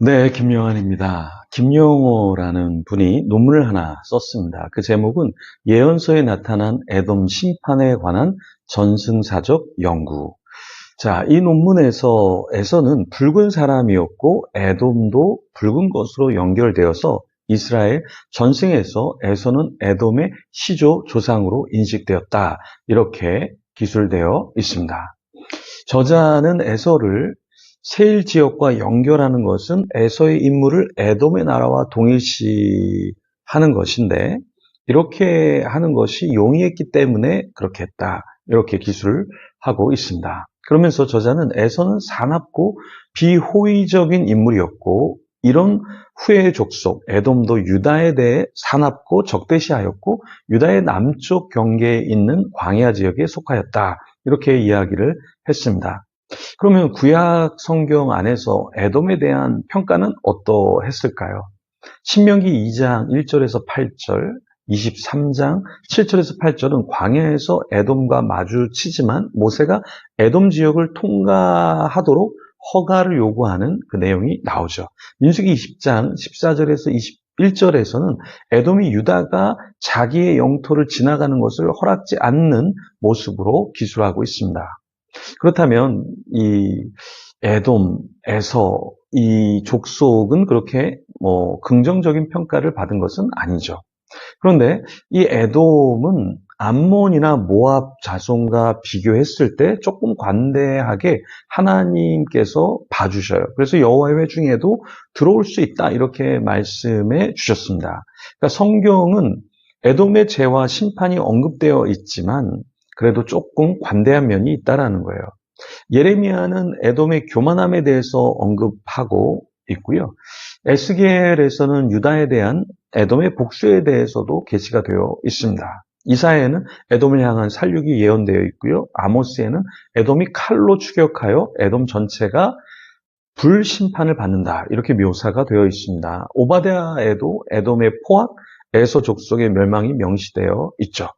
네, 김영환입니다. 김영호라는 분이 논문을 하나 썼습니다. 그 제목은 예언서에 나타난 에돔 심판에 관한 전승사적 연구. 자, 이 논문에서 에서는 붉은 사람이었고 에돔도 붉은 것으로 연결되어서 이스라엘 전승에서 에서는 에돔의 시조 조상으로 인식되었다. 이렇게 기술되어 있습니다. 저자는 에서를 세일 지역과 연결하는 것은 에서의 인물을 에돔의 나라와 동일시하는 것인데 이렇게 하는 것이 용이했기 때문에 그렇게 했다. 이렇게 기술을 하고 있습니다. 그러면서 저자는 에서는 사납고 비호의적인 인물이었고 이런 후의 족속 에돔도 유다에 대해 사납고 적대시하였고 유다의 남쪽 경계에 있는 광야 지역에 속하였다. 이렇게 이야기를 했습니다. 그러면 구약 성경 안에서 에돔에 대한 평가는 어떠했을까요? 신명기 2장 1절에서 8절, 23장 7절에서 8절은 광야에서 에돔과 마주치지만 모세가 에돔 지역을 통과하도록 허가를 요구하는 그 내용이 나오죠. 민수기 20장 14절에서 21절에서는 에돔이 유다가 자기의 영토를 지나가는 것을 허락지 않는 모습으로 기술하고 있습니다. 그렇다면 이 에돔, 에서 이 족속은 그렇게 뭐 긍정적인 평가를 받은 것은 아니죠. 그런데 이 에돔은 암몬이나 모압 자손과 비교했을 때 조금 관대하게 하나님께서 봐주셔요. 그래서 여호와의 회 중에도 들어올 수 있다 이렇게 말씀해 주셨습니다. 그러니까 성경은 에돔의 죄와 심판이 언급되어 있지만 그래도 조금 관대한 면이 있다라는 거예요. 예레미야는 에돔의 교만함에 대해서 언급하고 있고요. 에스겔에서는 유다에 대한 에돔의 복수에 대해서도 게시가 되어 있습니다. 이사에는 에돔을 향한 살육이 예언되어 있고요. 아모스에는 에돔이 칼로 추격하여 에돔 전체가 불심판을 받는다. 이렇게 묘사가 되어 있습니다. 오바데아에도 에돔의 포악, 에서 족속의 멸망이 명시되어 있죠.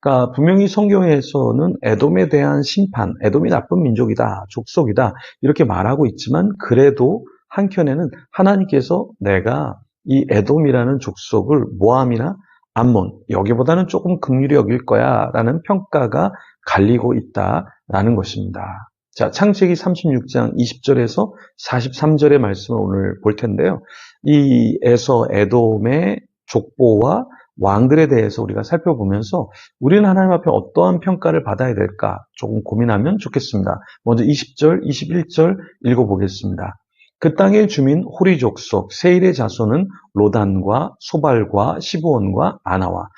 그러니까 분명히 성경에서는 에돔에 대한 심판, 에돔이 나쁜 민족이다, 족속이다 이렇게 말하고 있지만 그래도 한켠에는 하나님께서 내가 이 에돔이라는 족속을 모함이나 암몬 여기보다는 조금 극률이 여길 거야라는 평가가 갈리고 있다라는 것입니다. 자, 창세기 36장 20절에서 43절의 말씀을 오늘 볼 텐데요. 이 에서 에돔의 족보와 왕들에 대해서 우리가 살펴보면서 우리는 하나님 앞에 어떠한 평가를 받아야 될까 조금 고민하면 좋겠습니다. 먼저 20절, 21절 읽어보겠습니다. 그 땅의 주민 호리 족 속 세일의 자손은 로단과 소발과 시브온과 아나와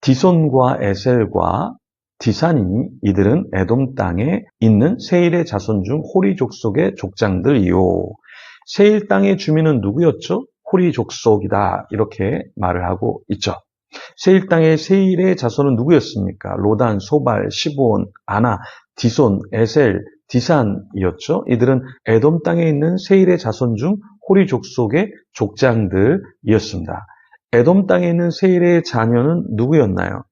디손과 에셀과 디산이니 이들은 에돔 땅에 있는 세일의 자손 중 호리 족 속의 족장들이요. 세일 땅의 주민은 누구였죠? 호리 족속이다 이렇게 말을 하고 있죠. 세일 땅의 세일의 자손은 누구였습니까? 로단, 소발, 시보온, 아나, 디손, 에셀, 디산이었죠. 이들은 에돔 땅에 있는 세일의 자손 중 호리 족속의 족장들이었습니다. 에돔 땅에 있는 세일의 자녀는 누구였나요?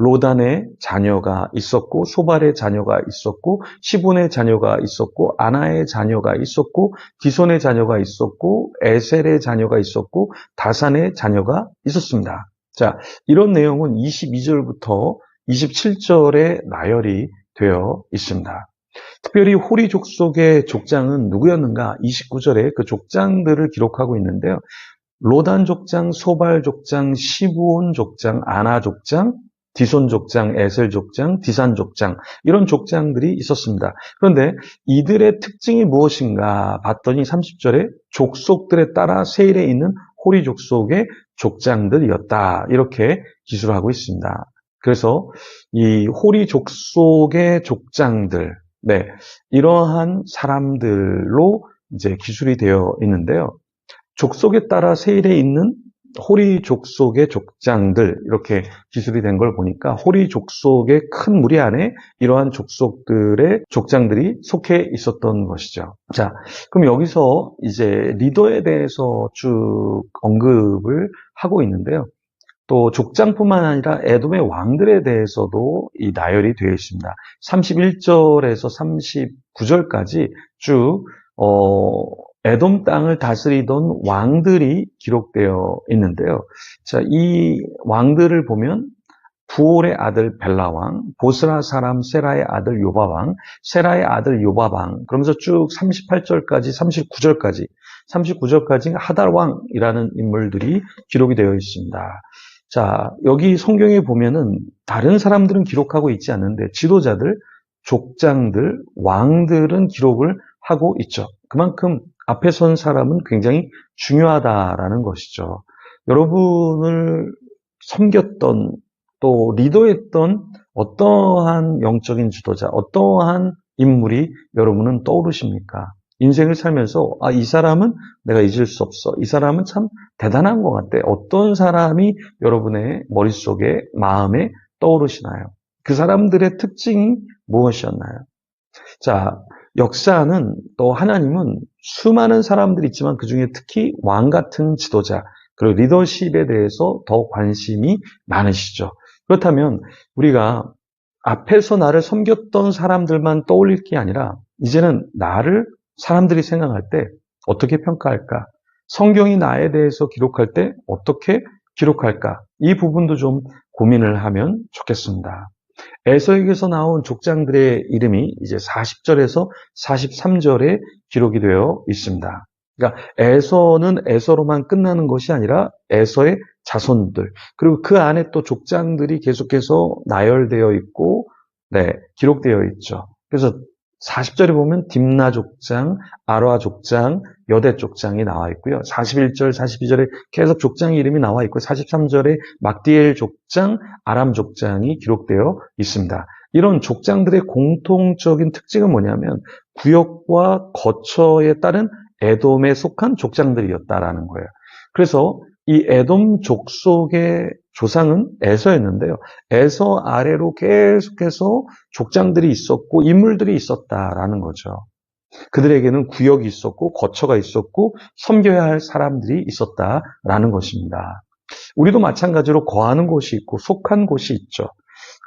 로단의 자녀가 있었고 소발의 자녀가 있었고 시본의 자녀가 있었고 아나의 자녀가 있었고 디손의 자녀가 있었고 에셀의 자녀가 있었고 다산의 자녀가 있었습니다. 자, 이런 내용은 22절부터 27절에 나열이 되어 있습니다. 특별히 호리 족속의 족장은 누구였는가? 29절에 그 족장들을 기록하고 있는데요. 로단 족장, 소발 족장, 시부온 족장, 아나 족장, 디손 족장, 에셀 족장, 디산 족장 이런 족장들이 있었습니다. 그런데 이들의 특징이 무엇인가 봤더니 30절에 족속들에 따라 세일에 있는 호리 족속의 족장들이었다. 이렇게 기술하고 있습니다. 그래서 이 호리 족속의 족장들, 네, 이러한 사람들로 이제 기술이 되어 있는데요. 족속에 따라 세일에 있는 호리 족속의 족장들 이렇게 기술이 된 걸 보니까 호리 족속의 큰 무리 안에 이러한 족속들의 족장들이 속해 있었던 것이죠. 자, 그럼 여기서 이제 리더에 대해서 쭉 언급을 하고 있는데요. 또 족장뿐만 아니라 에돔의 왕들에 대해서도 이 나열이 되어 있습니다. 31절에서 39절까지 쭉 어, 에돔 땅을 다스리던 왕들이 기록되어 있는데요. 자, 이 왕들을 보면 부올의 아들 벨라 왕, 보스라 사람 세라의 아들 요바 왕, 세라의 아들 요바 왕, 그러면서 쭉 38절까지 39절까지 39절까지 하달 왕이라는 인물들이 기록이 되어 있습니다. 자, 여기 성경에 보면은 다른 사람들은 기록하고 있지 않는데 지도자들, 족장들, 왕들은 기록을 하고 있죠. 그만큼 앞에 선 사람은 굉장히 중요하다라는 것이죠. 여러분을 섬겼던 또 리더했던 어떠한 영적인 지도자, 어떠한 인물이 여러분은 떠오르십니까? 인생을 살면서 아, 이 사람은 내가 잊을 수 없어. 이 사람은 참 대단한 것 같아. 어떤 사람이 여러분의 머릿속에 마음에 떠오르시나요? 그 사람들의 특징이 무엇이었나요? 자, 역사는 또 하나님은 수많은 사람들이 있지만 그 중에 특히 왕 같은 지도자, 그리고 리더십에 대해서 더 관심이 많으시죠. 그렇다면 우리가 앞에서 나를 섬겼던 사람들만 떠올릴 게 아니라 이제는 나를 사람들이 생각할 때 어떻게 평가할까? 성경이 나에 대해서 기록할 때 어떻게 기록할까? 이 부분도 좀 고민을 하면 좋겠습니다. 에서에게서 나온 족장들의 이름이 이제 40절에서 43절에 기록이 되어 있습니다. 그러니까 에서는 에서로만 끝나는 것이 아니라 에서의 자손들 그리고 그 안에 또 족장들이 계속해서 나열되어 있고 네 기록되어 있죠. 그래서 40절에 보면 딥나 족장, 아로아 족장, 여대 족장이 나와 있고요. 41절, 42절에 계속 족장 이름이 나와 있고 43절에 막디엘 족장, 아람 족장이 기록되어 있습니다. 이런 족장들의 공통적인 특징은 뭐냐면 구역과 거처에 따른 에돔에 속한 족장들이었다라는 거예요. 그래서 이 에돔 족속의 조상은 에서였는데요. 에서 아래로 계속해서 족장들이 있었고 인물들이 있었다라는 거죠. 그들에게는 구역이 있었고 거처가 있었고 섬겨야 할 사람들이 있었다라는 것입니다. 우리도 마찬가지로 거하는 곳이 있고 속한 곳이 있죠.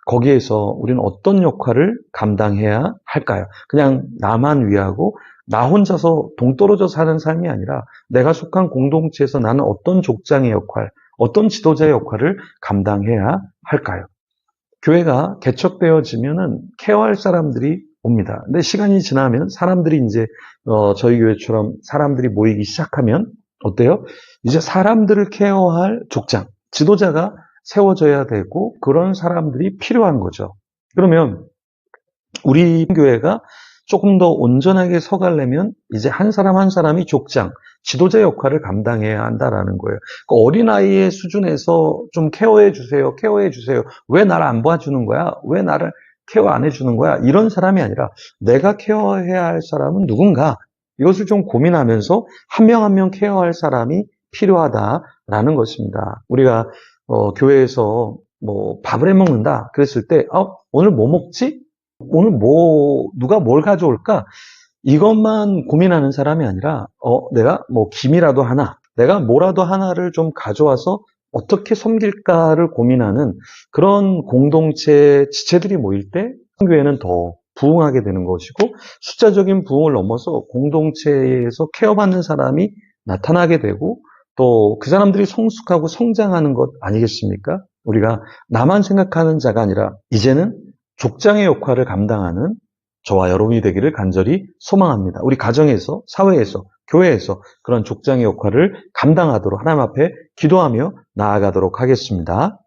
거기에서 우리는 어떤 역할을 감당해야 할까요? 그냥 나만 위하고 나 혼자서 동떨어져 사는 삶이 아니라 내가 속한 공동체에서 나는 어떤 족장의 역할, 어떤 지도자의 역할을 감당해야 할까요? 교회가 개척되어지면은 케어할 사람들이 옵니다. 근데 시간이 지나면 사람들이 이제 어, 저희 교회처럼 사람들이 모이기 시작하면 어때요? 이제 사람들을 케어할 족장, 지도자가 세워져야 되고 그런 사람들이 필요한 거죠. 그러면 우리 교회가 조금 더 온전하게 서가려면 이제 한 사람 한 사람이 족장, 지도자 역할을 감당해야 한다라는 거예요. 그 어린아이의 수준에서 좀 케어해 주세요, 케어해 주세요. 왜 나를 안 봐주는 거야? 왜 나를 케어 안 해주는 거야? 이런 사람이 아니라 내가 케어해야 할 사람은 누군가? 이것을 좀 고민하면서 한 명 한명 케어할 사람이 필요하다라는 것입니다. 우리가 어, 교회에서 뭐 밥을 해 먹는다 그랬을 때 어, 오늘 뭐 먹지? 오늘 뭐 누가 뭘 가져올까? 이것만 고민하는 사람이 아니라 어 내가 뭐 김이라도 하나, 내가 뭐라도 하나를 좀 가져와서 어떻게 섬길까를 고민하는 그런 공동체 지체들이 모일 때 교회는 더 부흥하게 되는 것이고 숫자적인 부흥을 넘어서 공동체에서 케어받는 사람이 나타나게 되고 또 그 사람들이 성숙하고 성장하는 것 아니겠습니까? 우리가 나만 생각하는 자가 아니라 이제는 족장의 역할을 감당하는 저와 여러분이 되기를 간절히 소망합니다. 우리 가정에서, 사회에서, 교회에서 그런 족장의 역할을 감당하도록 하나님 앞에 기도하며 나아가도록 하겠습니다.